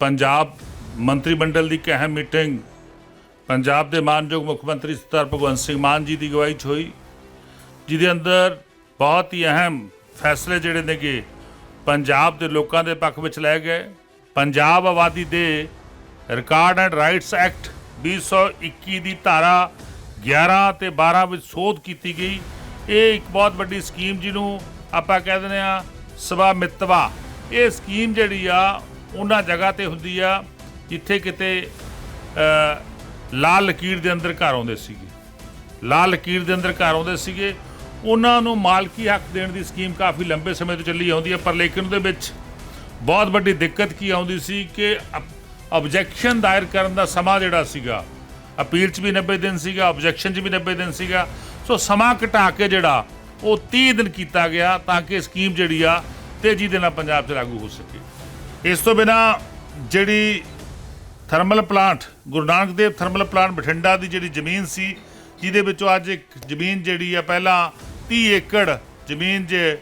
ਪੰਜਾਬ ਮੰਤਰੀ ਮੰਡਲ ਦੀ ਇੱਕ ਅਹਿਮ ਮੀਟਿੰਗ, ਪੰਜਾਬ ਦੇ ਮਾਨਯੋਗ ਮੁੱਖ ਮੰਤਰੀ ਸਰਦਾਰ ਭਗਵੰਤ ਸਿੰਘ ਮਾਨ ਜੀ ਦੀ ਅਗਵਾਈ 'ਚ ਹੋਈ, ਜਿਹਦੇ ਅੰਦਰ ਬਹੁਤ ਹੀ ਅਹਿਮ ਫੈਸਲੇ ਜਿਹੜੇ ਨੇਗੇ, ਪੰਜਾਬ ਦੇ ਲੋਕਾਂ ਦੇ ਪੱਖ ਵਿੱਚ ਲਏ ਗਏ। ਪੰਜਾਬ ਆਬਾਦੀ ਦੇ ਰਿਕਾਰਡ ਐਂਡ ਰਾਈਟਸ ਐਕਟ 2021 ਦੀ ਧਾਰਾ 11 ਤੇ 12 ਵਿੱਚ ਸੋਧ ਕੀਤੀ ਗਈ। ਇਹ ਇੱਕ ਬਹੁਤ ਵੱਡੀ ਸਕੀਮ ਜਿਹਨੂੰ ਆਪਾਂ ਕਹਿ ਦਿੰਦੇ ਆ ਸਵਾ ਮਿੱਤਵਾ ਇਹ ਸਕੀਮ ਜਿਹੜੀ ਆ ਉਹਨਾਂ ਜਗ੍ਹਾ ਤੇ ਹੁੰਦੀ ਆ ਜਿੱਥੇ ਕਿਤੇ ਲਾਲ ਲਕੀਰ ਦੇ ਅੰਦਰ ਘਰ ਆਉਂਦੇ ਸੀਗੇ। ਲਾਲ ਲਕੀਰ ਦੇ ਅੰਦਰ ਘਰ ਆਉਂਦੇ ਸੀਗੇ। ਉਹਨਾਂ ਨੂੰ ਮਾਲਕੀ ਹੱਕ ਦੇਣ ਦੀ ਸਕੀਮ ਕਾਫੀ ਲੰਬੇ ਸਮੇਂ ਤੋਂ ਚੱਲੀ ਆਉਂਦੀ ਹੈ ਪਰ ਲੇਕਿਨ ਉਹਦੇ ਵਿੱਚ ਬਹੁਤ ਵੱਡੀ ਦਿੱਕਤ ਕੀ ਆਉਂਦੀ ਸੀ ਕਿ ਆਬਜੈਕਸ਼ਨ ਦਾਇਰ ਕਰਨ ਦਾ ਸਮਾਂ ਜਿਹੜਾ ਸੀਗਾ, ਅਪੀਲ 'ਚ ਵੀ 90 ਦਿਨ ਸੀਗਾ ਆਬਜੈਕਸ਼ਨ 'ਚ ਵੀ 90 ਦਿਨ ਸੀਗਾ। ਸੋ ਸਮਾਂ ਘਟਾ ਕੇ ਜਿਹੜਾ ਉਹ 30 ਦਿਨ ਕੀਤਾ ਗਿਆ ਤਾਂ ਕਿ ਸਕੀਮ ਜਿਹੜੀ ਆ ਤੇਜ਼ੀ ਦੇ ਨਾਲ ਪੰਜਾਬ 'ਚ ਲਾਗੂ ਹੋ ਸਕੇ। ਇਸ ਤੋਂ ਬਿਨਾ ਜਿਹੜੀ thermal plant, Guru Nanak Dev thermal plant Bathinda ਦੀ ਜਿਹੜੀ ਜ਼ਮੀਨ ਸੀ, ਜਿਹਦੇ ਵਿੱਚੋਂ ਅੱਜ ਇੱਕ ਜ਼ਮੀਨ ਜਿਹੜੀ ਆ, ਪਹਿਲਾਂ 30 ਏਕੜ ਜ਼ਮੀਨ ਜੇ,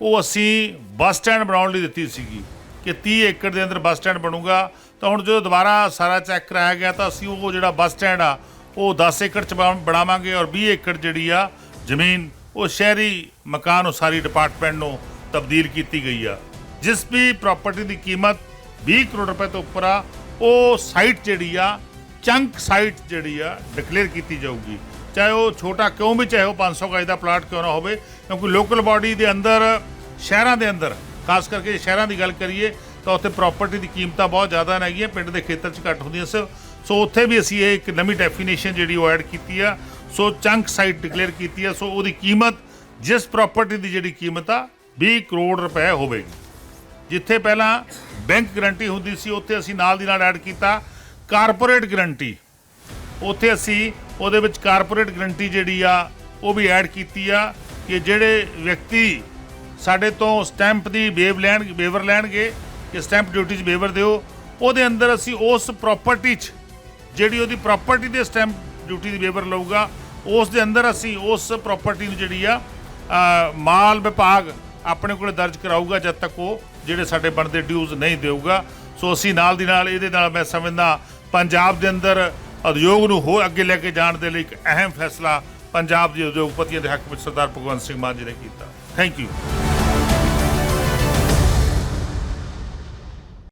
ਉਹ ਅਸੀਂ ਬੱਸ ਸਟੈਂਡ ਬਣਾਉਣ ਲਈ ਦਿੱਤੀ ਸੀਗੀ ਕਿ 30 ਏਕੜ ਦੇ ਅੰਦਰ ਬੱਸ ਸਟੈਂਡ ਬਣੂਗਾ। ਤਾਂ ਹੁਣ ਜਦੋਂ ਦੁਬਾਰਾ ਸਾਰਾ ਚੈੱਕ ਕਰਾਇਆ ਗਿਆ, ਤਾਂ ਅਸੀਂ ਉਹ ਜਿਹੜਾ ਬੱਸ ਸਟੈਂਡ ਆ, ਉਹ 10 ਏਕੜ ਚ ਬਣਾ- ਬਣਾਵਾਂਗੇ ਔਰ 20 ਏਕੜ ਜਿਹੜੀ ਆ ਜ਼ਮੀਨ, ਉਹ ਸ਼ਹਿਰੀ ਮਕਾਨ ਉਸਾਰੀ ਡਿਪਾਰਟਮੈਂਟ ਨੂੰ ਤਬਦੀਲ ਕੀਤੀ ਗਈ ਆ। ਜਿਸ ਵੀ ਪ੍ਰਾਪਰਟੀ ਦੀ ਕੀਮਤ 20 ਕਰੋੜ ਰੁਪਏ ਤੋਂ ਉੱਪਰ ਆ, ਉਹ ਸਾਈਟ ਜਿਹੜੀ ਆ ਚੰਕ ਸਾਈਟ ਜਿਹੜੀ ਆ ਡਿਕਲੇਅਰ ਕੀਤੀ ਜਾਊਗੀ। ਚਾਹੇ ਉਹ ਛੋਟਾ ਕਿਉਂ ਵੀ, ਚਾਹੇ ਉਹ 500 ਗਜ ਦਾ ਪਲਾਟ ਕਿਉਂ ਨਾ ਹੋਵੇ, ਕਿਉਂਕਿ ਲੋਕਲ ਬਾਡੀ ਦੇ ਅੰਦਰ, ਸ਼ਹਿਰਾਂ ਦੇ ਅੰਦਰ, ਖਾਸ ਕਰਕੇ ਸ਼ਹਿਰਾਂ ਦੀ ਗੱਲ ਕਰੀਏ, ਤਾਂ ਉੱਥੇ ਪ੍ਰਾਪਰਟੀ ਦੀ ਕੀਮਤਾਂ ਬਹੁਤ ਜ਼ਿਆਦਾ ਹੈਗੀਆਂ, ਪਿੰਡ ਦੇ ਖੇਤਰ 'ਚ ਘੱਟ ਹੁੰਦੀਆਂ ਸੋ ਸੋ ਉੱਥੇ ਵੀ ਅਸੀਂ ਇਹ ਇੱਕ ਨਵੀਂ ਡੈਫੀਨੇਸ਼ਨ ਜਿਹੜੀ ਉਹ ਐਡ ਕੀਤੀ ਆ। ਸੋ ਚੰਕ ਸਾਈਟ ਡਿਕਲੇਅਰ ਕੀਤੀ ਆ। ਸੋ ਉਹਦੀ ਕੀਮਤ, ਜਿਸ ਪ੍ਰਾਪਰਟੀ ਦੀ ਜਿਹੜੀ ਕੀਮਤ ਆ 20 ਕਰੋੜ ਰੁਪਏ ਹੋਵੇਗੀ। ਜਿੱਥੇ ਪਹਿਲਾਂ ਬੈਂਕ ਗਰੰਟੀ ਹੁੰਦੀ ਸੀ, ਉੱਥੇ ਅਸੀਂ ਨਾਲ ਦੀ ਨਾਲ ਐਡ ਕੀਤਾ ਕਾਰਪੋਰੇਟ ਗਰੰਟੀ ਉੱਥੇ ਅਸੀਂ ਉਹਦੇ ਵਿੱਚ ਕਾਰਪੋਰੇਟ ਗਰੰਟੀ ਜਿਹੜੀ ਆ, ਉਹ ਵੀ ਐਡ ਕੀਤੀ ਆ ਕਿ ਜਿਹੜੇ ਵਿਅਕਤੀ ਸਾਡੇ ਤੋਂ ਸਟੈਂਪ ਦੀ ਵੇਵ ਲੈਣ ਵੇਵਰ ਲੈਣਗੇ, ਕਿ ਸਟੈਂਪ ਡਿਊਟੀ 'ਚ ਵੇਵਰ ਦਿਓ, ਉਹਦੇ ਅੰਦਰ ਅਸੀਂ ਉਸ ਪ੍ਰਾਪਰਟੀ 'ਚ, ਜਿਹੜੀ ਉਹਦੀ ਪ੍ਰਾਪਰਟੀ ਦੇ ਸਟੈਂਪ ਡਿਊਟੀ ਦੀ ਵੇਵਰ ਲਊਗਾ, ਉਸ ਦੇ ਅੰਦਰ ਅਸੀਂ ਉਸ ਪ੍ਰਾਪਰਟੀ ਨੂੰ ਜਿਹੜੀ ਆ ਮਾਲ ਵਿਭਾਗ ਆਪਣੇ ਕੋਲ ਦਰਜ ਕਰਾਊਗਾ ਜਦ ਤੱਕ ਉਹ ਜਿਹੜੇ ਸਾਡੇ ਬਣਦੇ ਡਿਊਜ਼ ਨਹੀਂ ਦੇਊਗਾ। ਸੋ ਅਸੀਂ ਨਾਲ ਦੀ ਨਾਲ ਇਹਦੇ ਨਾਲ ਮੈਂ ਸਮਝਦਾ ਪੰਜਾਬ ਦੇ ਅੰਦਰ ਉਦਯੋਗ ਨੂੰ ਹੋਰ ਅੱਗੇ ਲੈ ਕੇ ਜਾਣ ਦੇ ਲਈ ਇੱਕ ਅਹਿਮ ਫੈਸਲਾ ਪੰਜਾਬ ਦੇ ਉਦਯੋਗਪਤੀਆਂ ਦੇ ਹੱਕ ਵਿੱਚ ਸਰਦਾਰ ਭਗਵੰਤ ਸਿੰਘ ਮਾਨ ਜੀ ਨੇ ਕੀਤਾ। Thank you